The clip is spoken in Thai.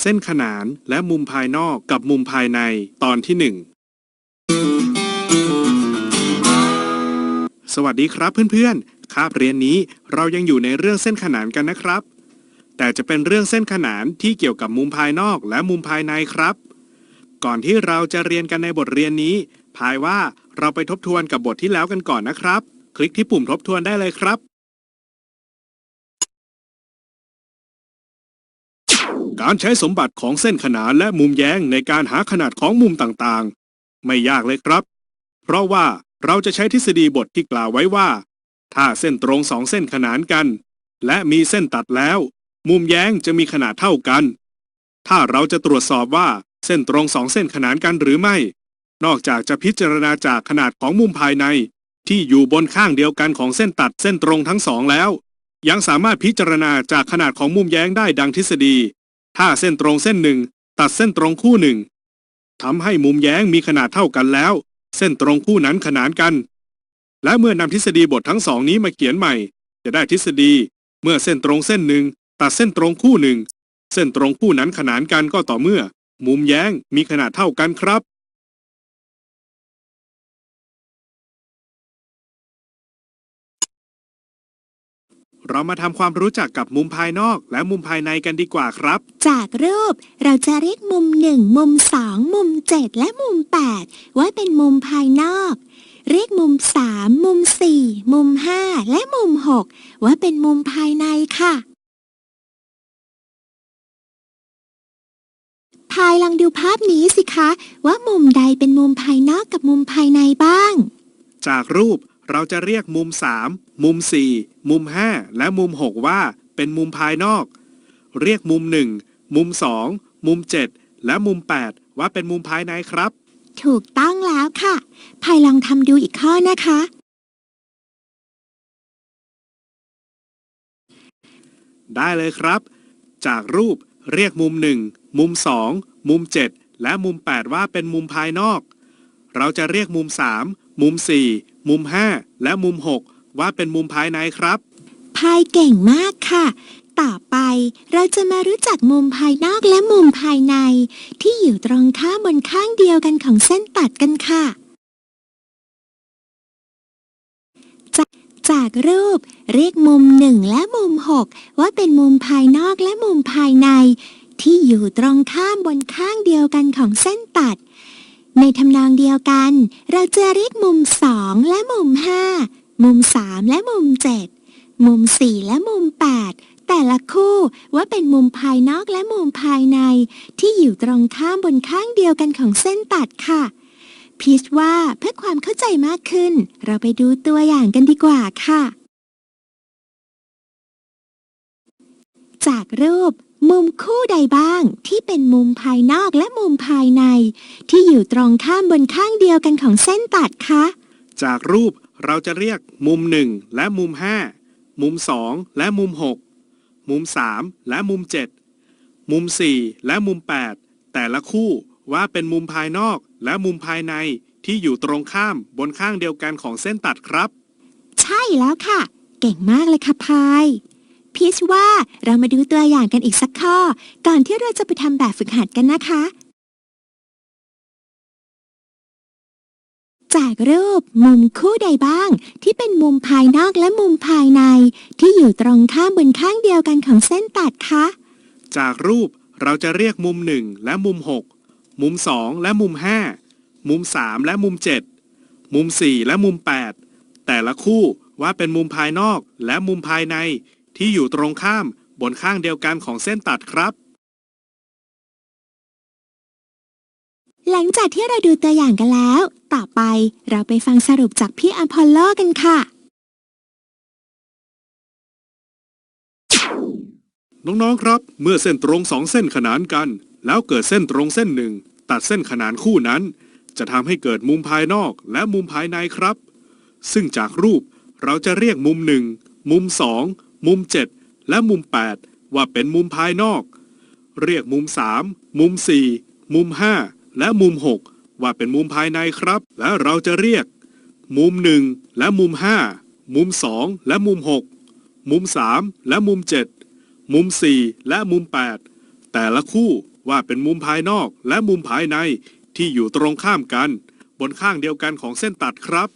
เส้นขนานและมุมภายนอกกับมุมภายในตอนที่หนึ่งสวัสดีครับเพื่อนๆ คาบเรียนนี้เรายังอยู่ในเรื่องเส้นขนานกันนะครับ แต่จะเป็นเรื่องเส้นขนานที่เกี่ยวกับมุมภายนอกและมุมภายในครับ ก่อนที่เราจะเรียนกันในบทเรียนนี้พายว่าเราไปทบทวนกับบทที่แล้วกันก่อนนะครับ คลิกที่ปุ่มทบทวนได้เลยครับ การใช้สมบัติของเส้นขนานและมุมแย้งในการหาขนาดของมุมต่างๆ ไม่ยากเลยครับ เพราะว่าเราจะใช้ทฤษฎีบทที่กล่าวไว้ว่า ถ้าเส้นตรงสองเส้นขนานกัน และมีเส้นตัดแล้ว มุมแย้งจะมีขนาดเท่ากัน ถ้าเราจะตรวจสอบว่าเส้นตรงสองเส้นขนานกันหรือไม่ นอกจากจะพิจารณาจากขนาดของมุมภายใน ที่อยู่บนข้างเดียวกันของเส้นตัดเส้นตรงทั้งสองแล้ว ยังสามารถพิจารณาจากขนาดของมุมแย้งได้ดังทฤษฎี ถ้าเส้นตรงเส้นหนึ่งตัดเส้นตรงคู่หนึ่งทำให้มุมแย้งมีขนาดเท่ากันแล้ว เส้นตรงคู่นั้นขนานกัน และเมื่อนำทฤษฎีบททั้งสองนี้มาเขียนใหม่ จะได้ทฤษฎี เมื่อเส้นตรงเส้นหนึ่งตัดเส้นตรงคู่หนึ่งเส้นตรงคู่นั้นขนานกันก็ต่อเมื่อ มุมแย้งมีขนาดเท่ากันครับ เรามาทำความรู้จักกับมุมภายนอกและมุมภายในกันดีกว่าครับ จากรูปเราจะเรียกมุม 1 มุม 2 มุม 7 และมุม 8 ว่าเป็นมุมภายนอก เรียกมุม 3 มุม 4 มุม 5 และมุม 6 ว่าเป็นมุมภายในค่ะ พายลองดูภาพนี้สิคะ ว่ามุมใดเป็นมุมภายนอกกับมุมภายในบ้าง จากรูป เราจะเรียกมุม 3 มุม 4 มุม 5 และมุม 6 ว่า เป็นมุมภายนอก เรียกมุม 1 มุม 2 มุม 7 และมุม 8 ว่าเป็นมุมภายในครับ ถูกต้องแล้วค่ะพายลองทำดูอีกข้อนะคะ ได้เลยครับ จากรูปเรียกมุม 1 มุม 2 มุม 7 และมุม 8 ว่าเป็นมุมภายนอก เราจะเรียกมุม 3 มุม 4 มุม 5 และมุม 6 ว่าเป็นมุมภายในครับ พายเก่งมากค่ะ ต่อไปเราจะมารู้จักมุมภายนอกและมุมภายใน ที่อยู่ตรงข้ามบนข้างเดียวกันของเส้นตัดกันค่ะ จากจากรูปเรียกมุมหนึ่งและมุมหกว่าเป็นมุมภายนอกและมุมภายใน ที่อยู่ตรงข้ามบนข้างเดียวกันของเส้นตัด ในทำนองเดียวกัน เราจะเรียกมุมสองและมุมห้ามุมสามและมุมเจ็ดมุม4และมุม8แต่ละคู่ว่าเป็นมุมภายนอกและมุมภายใน ที่อยู่ตรงข้ามบนข้างเดียวกันของเส้นตัดค่ะ พีชว่าเพื่อความเข้าใจมากขึ้น เราไปดูตัวอย่างกันดีกว่าค่ะ จากรูป มุมคู่ใดบ้างที่เป็นมุมภายนอกและมุมภายใน ที่อยู่ตรงข้ามบนข้างเดียวกันของเส้นตัดคะ จากรูปเราจะเรียกมุม 1 และมุม 5 มุม 2 และมุม 6 มุม 3 และมุม 7 มุม 4 และมุม 8 แต่ละคู่ว่าเป็นมุมภายนอกและมุมภายในที่อยู่ตรงข้ามบนข้างเดียวกันของเส้นตัดครับ ใช่แล้วค่ะ เก่งมากเลยค่ะพาย พีชว่าเรามาดูตัวอย่างกันอีกสักข้อ ก่อนที่เราจะไปทำแบบฝึกหัดกันนะคะ จากรูปมุมคู่ใดบ้าง ที่เป็นมุมภายนอกและมุมภายใน ที่อยู่ตรงข้ามบนข้างเดียวกันของเส้นตัดคะจากรูปเราจะเรียกมุม 1 และมุม 6 มุม 2 และมุม 5 มุม 3 และมุม 7 มุม 4 และมุม 8 แต่ละคู่ว่าเป็นมุมภายนอกและมุมภายใน ที่อยู่ตรงข้ามบนข้างเดียวกันของเส้นตัดครับ หลังจากที่เราดูตัวอย่างกันแล้ว ต่อไปเราไปฟังสรุปจากพี่อพอลโลกันค่ะ น้องๆครับ เมื่อเส้นตรงสองเส้นขนานกัน แล้วเกิดเส้นตรงเส้นหนึ่ง ตัดเส้นขนานคู่นั้น จะทำให้เกิดมุมภายนอกและมุมภายในครับ ซึ่งจากรูปเราจะเรียกมุมหนึ่งมุมสอง มุมเจ็ดและมุมแปดว่าเป็นมุมภายนอก เรียกมุมสามมุมสี่มุมห้าและมุมหกว่าเป็นมุมภายในครับ และเราจะเรียก มุมหนึ่งและมุมห้ามุมสองและมุมหกมุมสามและมุมเจ็ดมุม 4 และมุม 8 แต่ละคู่ว่าเป็นมุมภายนอกและมุมภายในที่อยู่ตรงข้ามกัน บนข้างเดียวกันของเส้นตัดครับ